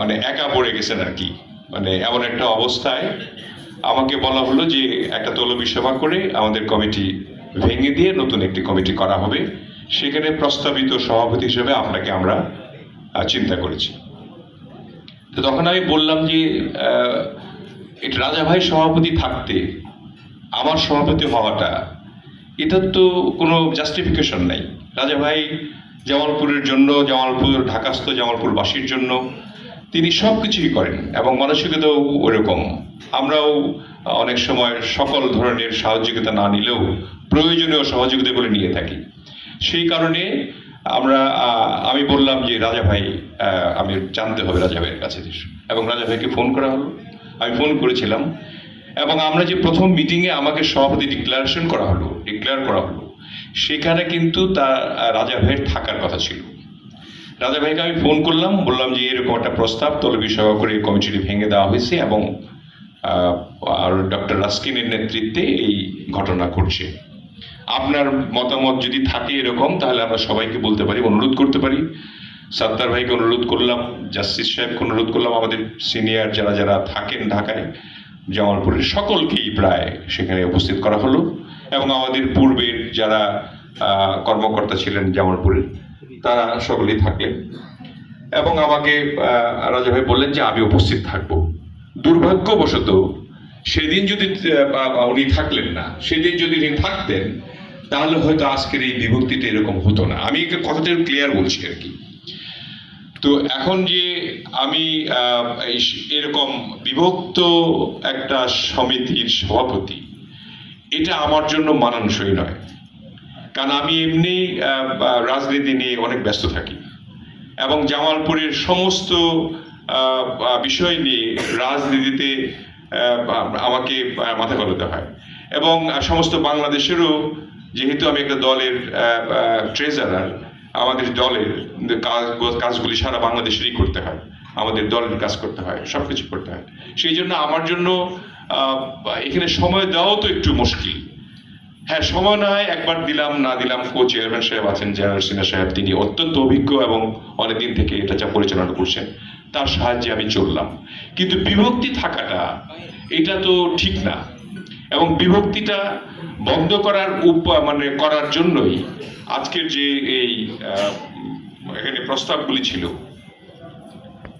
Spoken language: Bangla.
মানে একা পড়ে গেছেন আর কি। মানে এমন একটা অবস্থায় আমাকে বলা হলো যে একটা তলবি সভা করে আমাদের কমিটি ভেঙে দিয়ে নতুন একটি কমিটি করা হবে। সেখানে প্রস্তাবিত সভাপতি হিসেবে আপনাকে আমরা চিন্তা করেছি। তো তখন আমি বললাম যে এটা রাজা ভাই সভাপতি থাকতে, আমার সভাপতি হওয়াটা, এটার তো কোনো জাস্টিফিকেশন নাই। রাজা ভাই জামালপুরের জন্য, জামালপুর ঢাকাস্থ জামালপুরবাসীর জন্য, তিনি সব কিছুই করেন এবং মানসিকতাও ওরকম। আমরাও অনেক সময় সকল ধরনের সহযোগিতা না নিলেও প্রয়োজনীয় সহযোগিতাগুলো নিয়ে থাকি। সেই কারণে আমরা আমি বললাম যে, রাজা ভাই আমি জানতে হবে রাজা ভাইয়ের কাছে এবং রাজা ভাইকে ফোন করা হলো। আমি ফোন করেছিলাম এবং আমরা যে প্রথম মিটিংয়ে আমাকে সভাপতি ডিক্লারেশন করা হলো, ডিক্লেয়ার করা হলো সেখানে কিন্তু তার রাজা ভাইয়ের থাকার কথা ছিল। রাজা ভাইকে আমি ফোন করলাম, বললাম যে এরকম একটা প্রস্তাব তলবি সভা করে কমিটিটি ভেঙে দেওয়া হয়েছে এবং আর ডক্টর রাস্কিনের নেতৃত্বে এই ঘটনা ঘটছে। আপনার মতামত যদি থাকে এরকম, তাহলে আমরা সবাইকে বলতে পারি, অনুরোধ করতে পারি। সাত্তার ভাইকে অনুরোধ করলাম, জাস্টিস সাহেবকে অনুরোধ করলাম, আমাদের সিনিয়র যারা যারা থাকেন ঢাকায়, জামালপুরের সকলকেই প্রায় সেখানে উপস্থিত করা হলো। এবং আমাদের পূর্বের যারা কর্মকর্তা ছিলেন জামালপুরের তারা সকলেই থাকলেন। এবং আমাকে রাজা ভাই বললেন যে আমি উপস্থিত থাকব। দুর্ভাগ্যবশত সেদিন যদি উনি থাকলেন না সেদিন যদি উনি থাকতেন তাহলে হয়তো আজকের এই বিভক্তিটা এরকম হতো না। আমি কথাটা ক্লিয়ার বলছি আর কি। তো এখন যে আমি এই এরকম বিভক্ত একটা সমিতির সভাপতি এটা আমার জন্য মানানসই নয়। কারণ আমি এমনি রাজনীতি নিয়ে অনেক ব্যস্ত থাকি। এবং জামালপুরের সমস্ত বিষয় নিয়ে রাজনীতিতে আমাকে মাথা গলাতে হয়। এবং সমস্ত বাংলাদেশেরও যেহেতু আমি একটা দলের ট্রেজারার আমাদের দলের কাজ, কাজগুলি সারা বাংলাদেশেরই করতে হয়। আমাদের দলের কাজ করতে হয় সব কিছু করতে হয়। সেই জন্য আমার জন্য এখানে সময় দেওয়াও তো একটু মুশকিল। হ্যাঁ সময় না হয় একবার দিলাম, না দিলাম কো চেয়ারম্যান সাহেব আছেন জেনারেল সিনহা সাহেব, তিনি অত্যন্ত অভিজ্ঞ এবং অনেকদিন থেকে এটা যা পরিচালনা করছেন, তার সাহায্যে আমি চললাম। কিন্তু বিভক্তি থাকাটা, এটা তো ঠিক না। এবং বিভক্তিটা বন্ধ করার উপ মানে করার জন্যই আজকের যে এই এখানে প্রস্তাবগুলি ছিল